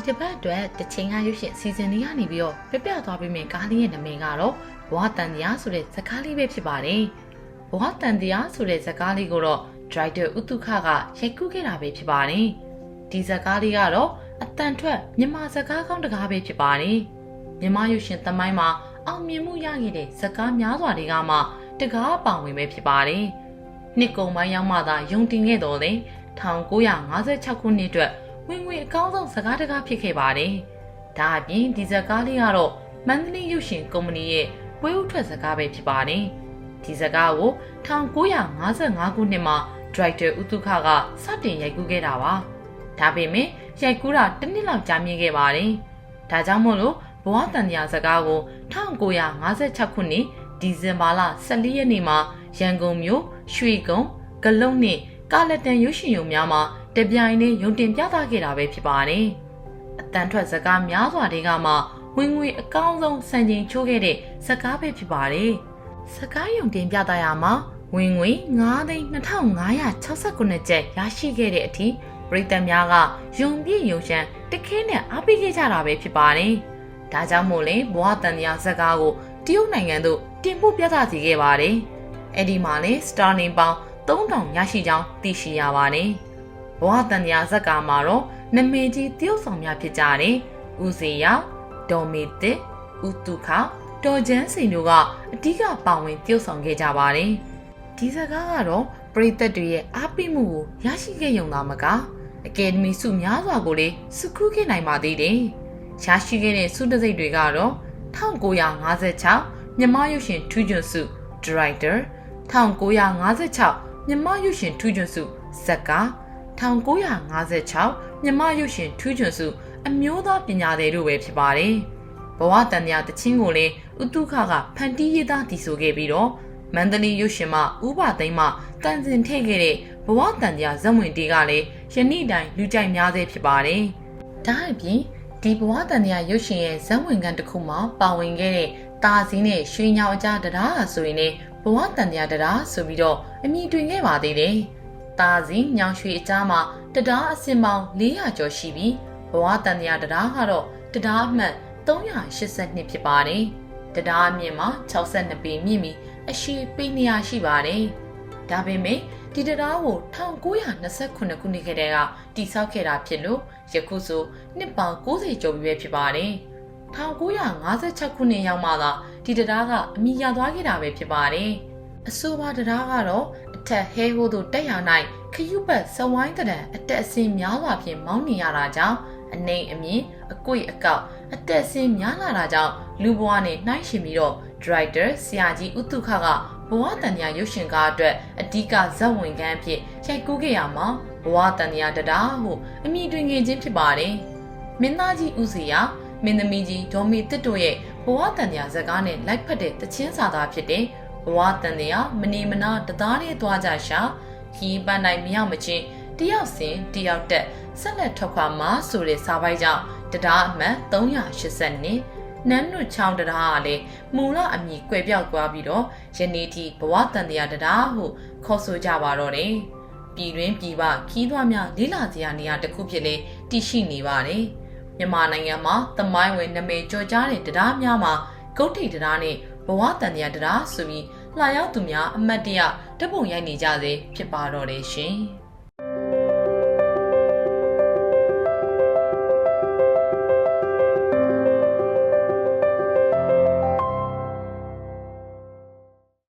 ဒီတစ်ပတ်အတွက်တချင်းကရုပ်ရှင်စီဇန်လေးကနေပြီးတော့ပြပြသွားပေးမယ်ကားလေးရဲ့နာမည်ကတော့ဘဝတန်တရားဆိုတဲ့ဇာတ်ကားလေးပဲဖြစ်ပါတယ်ဘဝတန်တရားဆိုတဲ့ဇာတ်ကားလေးကိုတော့ Driver ဥတုခကရိုက်ကူးခဲ့တာပဲဖြစ်ပါတယ်ဒီဇာတ်ကားလေးကတော့အတန်ထွက်မြန်မာဇာတ်ကားကောင်းတစ်ကားပဲဖြစ်ပါတယ်မြန်မာရုပ်ရှင်သမိုင်းမှာအောင်မြင်မှုရခဲ့တဲ့ဇာတ်ကားများစွာတွေကမှတကားပောင်ဝင်ပဲဖြစ်ပါတယ်နှစ်ကုံပိုင်းရောက်မှသာယုံတင်ခဲ့တော်လေ1956ခုနှစ်အတွက် ဝင်ငွေအကောင်းဆုံးစကားတကားဖြစ်ခဲ့ပါတယ်။ဒါအပြင်ဒီဇကားလေးကတော့မန္တလေးရုပ်ရှင်ကုမ္ပဏီရဲ့ဝဲဥထွက်စကားပဲဖြစ်ပါတယ်။ဒီစကားကို1955ခုနှစ်မှာဒရိုက်တာဦးတုခကစတင်ရိုက်ကူးခဲ့တာပါ။ဒါပေမဲ့ရိုက်ကူးတာတစ်နှစ်လောက်ကြာမြင့်ခဲ့ပါတယ်။ဒါကြောင့်မို့လို့ဘဝတန်တရားစကားကို1956ခုနှစ်ဒီဇင်ဘာလ14ရက်နေ့မှာရန်ကုန်မြို့ရွှေကုန်းဂလုံနှင့်ကာလက်တန်ရုပ်ရှင်ရုံများမှာ တပြိုင်တည်းရုံတင်ပြသခဲ့တာပဲဖြစ်ပါတယ်။အတန်ထွက်စကားများစွာတွေကမှဝင်ငွေအကောင်းဆုံးစံချိန်ချိုးခဲ့တဲ့စကားပဲဖြစ်ပါတယ်။စကားရုံတင်ပြသရမှာဝင်ငွေ9,2569ကျပ်ရရှိခဲ့တဲ့အထိပြည်သက်များကယုံပြည့်ယုံရှမ်းတခဲနဲ့အားပေးခဲ့ကြတာပဲဖြစ်ပါတယ်။ဒါကြောင့်မို့လဲဘဝတန်တရားစကားကိုတရုတ်နိုင်ငံသို့တင်ပို့ပြသစီခဲ့ပါတယ်။အဲ့ဒီမှာလဲစတာနင်ပေါင်း3000ရရှိကြောင်းသိရှိရပါတယ်။ ဘဝတန်ရာဇက်ကာမှာတော့နမေကြီးတရုတ်ဆောင်များဖြစ်ကြတဲ့ဦးစေရဒေါ်မေတစ်ဦးတုခတော်ကျန်းစိန်တို့ကအဓိကပါဝင်တရုတ်ဆောင်ခဲ့ကြပါတယ်။ဒီစကားကတော့ပရိသတ်တွေရဲ့အားပေးမှုကိုရရှိခဲ့ရုံသာမကအကယ်ဒမီဆုများစွာကိုလည်းစုခုခဲ့နိုင်ပါသေးတယ်။ရရှိခဲ့တဲ့ဆုတံဆိပ်တွေကတော့1956မြန်မာရုပ်ရှင်ထူးချွန်ဆု Director 1956မြမရုပ်ရှင်ထူးချွန်စုဇက်ကာ 1956မြမရုပ်ရှင်ထူးချွန်စုအမျိုးသားပညာသည်တို့ပဲဖြစ်ပါတယ်။ဘဝတန်မြတချင်းကိုလည်းဥတုခကဖန်တီးရသားတည်ဆိုခဲ့ပြီးတော့မန္တလေးရုပ်ရှင်မှဥပသိမ်းမှတန်စင်ထည့်ခဲ့တဲ့ဘဝတန်မြဇက်ဝင်တေးကလည်းယနေ့တိုင်လူကြိုက်များသေးဖြစ်ပါတယ်။ဒါအပြင်ဒီဘဝတန်မြရုပ်ရှင်ရဲ့ဇက်ဝင်ကန်တစ်ခုမှာပါဝင်ခဲ့တဲ့တာစင်းနဲ့ရွှေညောင်အကြားတရားဆိုရင်လည်းဘဝတန်တရားတရားဆိုပြီးတော့အမိတွင်ခဲ့ပါသေးတယ်။ တာစီညောင်ရွှေအကြားမှာတရားအစင်ပေါင်း400ကျော်ရှိပြီးဘဝတန်တရားတရားကတော့တရားအမှတ်382ဖြစ်ပါတယ်။တရားအမြင့်မှာ62ပေမြင့်ပြီးအရှိပေ200ရှိပါတယ်။ဒါပေမဲ့ဒီတရားကို1929ခုနှစ်ကတည်းကတိစောက်ခဲ့တာဖြစ်လို့ယခုဆိုနှစ်ပေါင်း90ကျော်ပြီပဲဖြစ်ပါတယ်။1956ခုနှစ်ရောက်မှသာဒီတရားကအမိရသွားခဲ့တာပဲဖြစ်ပါတယ်။ အဆိုပါတရားကတော့အထက်ဟဲဟိုးတို့တက်ရ၌ခရုပတ်စဝိုင်းတံအတက်အစင်းများစွာဖြင့်မောင်းနေရတာကြောင့်အနေအမြင်အကွေ့အကောက်အတက်အစင်းများလာတာကြောင့်လူဘဝနဲ့နှိုင်းရှင်ပြီးတော့ director ဆရာကြီးဥတုခကဘဝတန်ညာရုပ်ရှင်ကားအတွက်အဓိကဇက်ဝင်ကန်းဖြစ်ရိုက်ကူးခဲ့ရမှာဘဝတန်ညာတရားဟုအမိတွင်ငင်ချင်းဖြစ်ပါတယ်။မင်းသားကြီးဦးစီယာမင်းသမီးကြီးဒေါ်မီတစ်တို့ရဲ့ဘဝတန်တရားဇကားနဲ့လိုက်ဖက်တဲ့တချင်းစာသားဖြစ်တဲ့ ဘဝတန်တရားမနေမနာတသားလေးသွားကြရှာခီးပန်းတိုင်းမရောက်မချင်းတယောက်စင်တယောက်တက်ဆက်လက်ထွက်ခွာမှာဆိုတဲ့စာပိုက်ကြောင့်တရားအမှတ်380နှစ်နန်းနုချောင်းတရားကလည်းမူလအမည်ကွယ်ပြောက်သွားပြီးတော့ယနေ့ထိဘဝတန်တရားတရားဟုခေါ်ဆိုကြပါတော့တယ်ပြည်တွင်းပြည်ပခီးသွွားများလေးလာစရာနေရာတစ်ခုဖြစ်လေတည်ရှိနေပါတယ်မြန်မာနိုင်ငံမှာသမိုင်းဝင်နာမည်ကျော်ကြားတဲ့တရားများမှာဂုတ်ထိပ်တရားနဲ့ ဘဝတန်တရားတရားဆိုပြီးလှရောက်သူများအမတ်တရဓပုံရိုက်နေကြစေဖြစ်ပါတော့တယ်ရှင်။